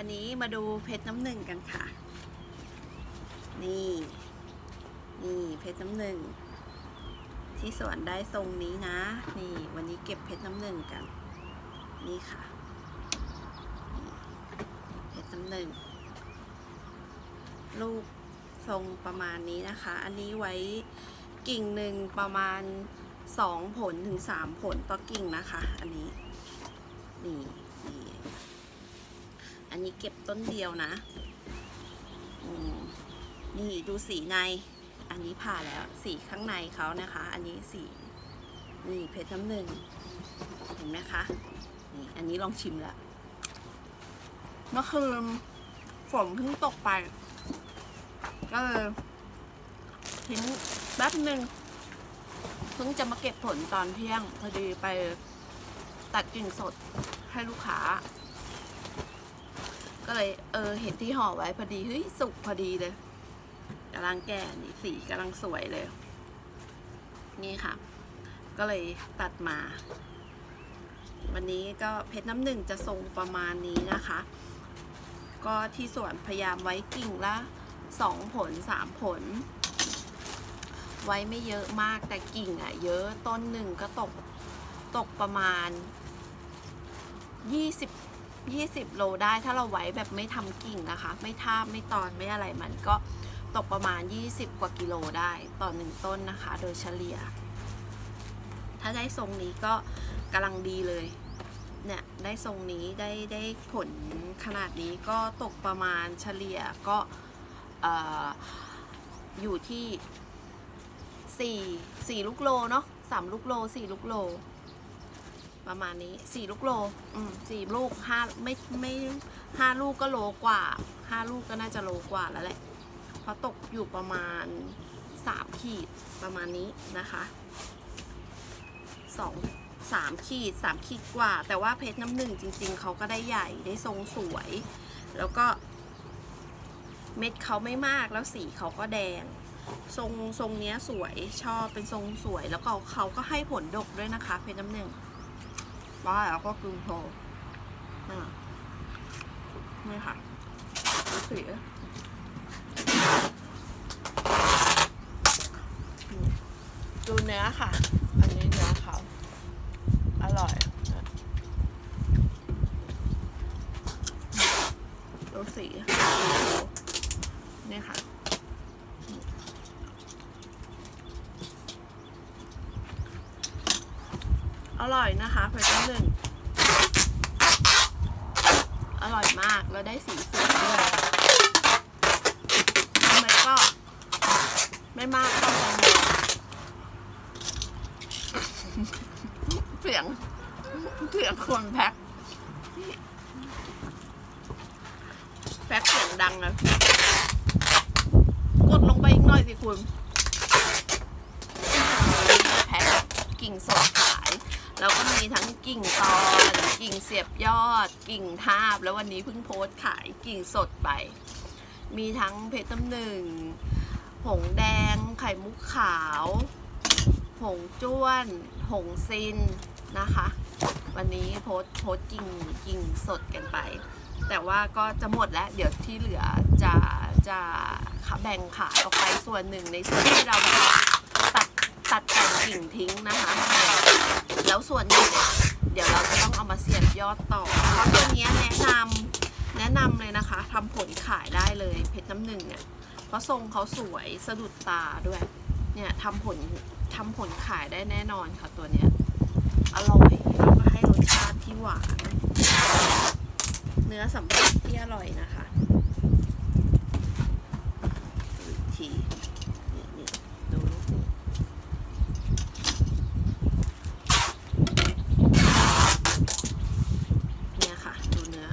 วันนี้มาดูเพชรน้ำหนึ่งกันค่ะ นี่ นี่เพชรน้ำหนึ่ง ที่สวนได้ทรงนี้นะ นี่วันนี้เก็บเพชรน้ำหนึ่งกัน นี่ค่ะ เพชรน้ำหนึ่ง ลูกทรงประมาณนี้นะคะ อันนี้ไว้กิ่งหนึ่งประมาณสองผลถึงสามผลต่อกิ่งนะคะ อันนี้ นี่ อันนี้เก็บต้นเดียวนะนี่ดูสีใน อันนี้ผ่าแล้ว สีข้างในเขานะคะ อันนี้สีนี่เพชรน้ำหนึ่งเห็นไหมคะ นี่ อันนี้ลองชิมละเมื่อคืนฝนเพิ่งตกไป ก็เลยทิ้งแป๊บหนึ่งเพิ่งจะมาเก็บผลตอนเที่ยง พอดีไปตัดกิ่งสดให้ลูกค้า ก็เลยเออเห็นที่ห่อไว้พอดีเฮ้ยสุกพอดีเลยกำลังแก่นี่สีกำลังสวยเลย นี่ค่ะ ก็เลยตัดมา วันนี้ก็เพชรน้ำหนึ่งจะทรงประมาณนี้นะคะ ก็ที่สวนพยายามไว้กิ่งละสองผลสามผล ไว้ไม่เยอะมากแต่กิ่งอะเยอะต้นหนึ่งก็ตกตกประมาณ20 20 โลได้ถ้าเราไว้แบบไม่ทำกิ่งนะคะ ไม่ทาบไม่ตอนไม่อะไรมันก็ตกประมาณ 20 กว่ากิโลได้ต่อหนึ่งต้นนะคะ โดยเฉลี่ย ถ้าได้ทรงนี้ก็กำลังดีเลย เนี่ยได้ทรงนี้ได้ได้ผลขนาดนี้ก็ตกประมาณเฉลี่ยก็อออยู่ที่สี่สี่ลูกโลเนาะสามลูกโลสี่ลูกโล ประมาณนี้สี่ลูกโลอืมสี่ลูกห้าไม่ไม่ห้าลูกก็โลกว่าห้าลูกก็น่าจะโลกว่าแล้วแหละเพราะตกอยู่ประมาณสามขีดประมาณนี้นะคะสองสามขีดสามขีดกว่า แต่ว่าเพชรน้ำหนึ่งจริง ๆเขาก็ได้ใหญ่ได้ทรงสวย แล้วก็ เม็ดเขาไม่มากแล้วสีเขาก็แดง ทรงทรงเนี้ยสวยชอบเป็นทรงสวย แล้วก็เขาก็ให้ผลดกด้วยนะคะ เพชรน้ำหนึ่ง ว่าแล้วก็กรุงโทอ่านี่ค่ะสีดูเนื้อค่ะ อันนี้เนื้อเขาอร่อยดูสีนี่ค่ะ อร่อยนะคะเพชรหนึ่งอร่อยมากแล้วได้สีสวยด้วยทำไมก็ไม่มากก็แตงเสียงเสียงคนแพ็คแพ็คเสียงดังอะกดลงไปอีกหน่อยสิคุณแพ็คกิ่งสด แล้วก็มีทั้งกิ่งตอนกิ่งเสียบยอด กิ่งทาบ แล้ววันนี้เพิ่งโพสต์ขายกิ่งสดไป มีทั้งเพชรน้ำหนึ่ง หงแดง ไข่มุกขาว หงจ้วน หงซินนะคะ วันนี้โพสโพสกิ่งกิ่งสดกันไป แต่ว่าก็จะหมดแล้ว เดี๋ยวที่เหลือจะจะแบ่งขายออกไปส่วนหนึ่งในส่วนที่เราตัด ตัดแต่งกิ่งทิ้งนะคะ แล้วส่วนนี้เนี่ยเดี๋ยวเราจะต้องเอามาเสียบยอดต่อเพราะตัวเนี้ยแนะนำแนะนำเลยนะคะทำผลขายได้เลยเพชรน้ำหนึ่งเนี่ยเพราะทรงเขาสวยสะดุดตาด้วย เนี่ยทำผลทำผลขายได้แน่นอนค่ะตัวเนี้ยอร่อยแล้วก็ให้รสชาติที่หวาน เนื้อสัมผัสที่อร่อยนะคะดูอีกทีนี่นี่ดูลูกนี่ เนี่ยค่ะ ดูเนื้อ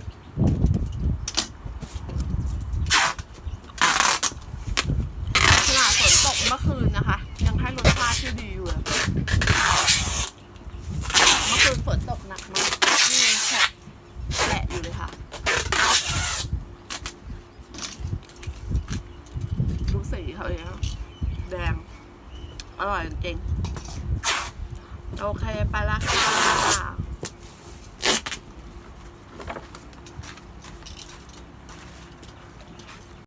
ขนาดฝนตกเมื่อคืนนะคะ ยังให้รสชาติที่ดีอยู่เลยเมื่อคืนฝนตกหนักมากนี่แฉะแฉะอยู่เลยค่ะ ดูสีเขาเลยนะแดง อร่อยจริง โอเค ไปละค่ะ